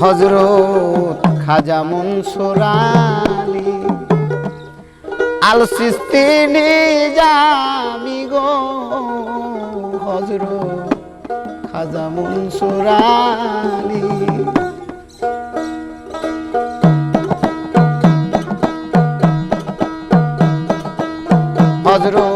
হজরত খাজা মনসুর আলী। আল সিস্তিনি যামি গো হজরত খাজা মনসুর আলী। হজরত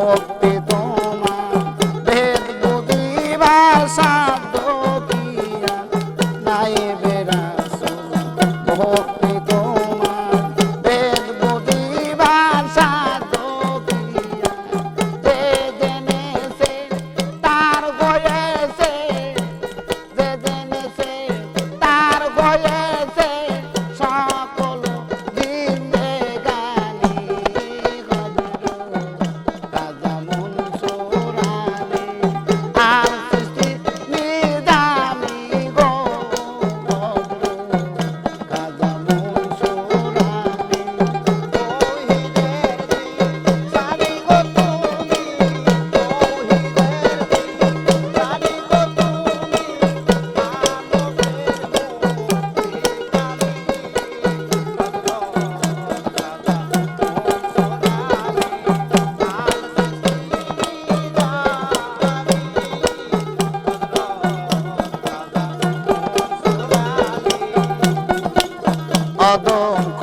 ভক্তি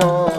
amor.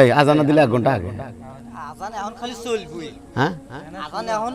এই আজানা দিলে এক ঘণ্টা আগে। আজান এখন খালি চলবই। হ্যাঁ? আজান এখন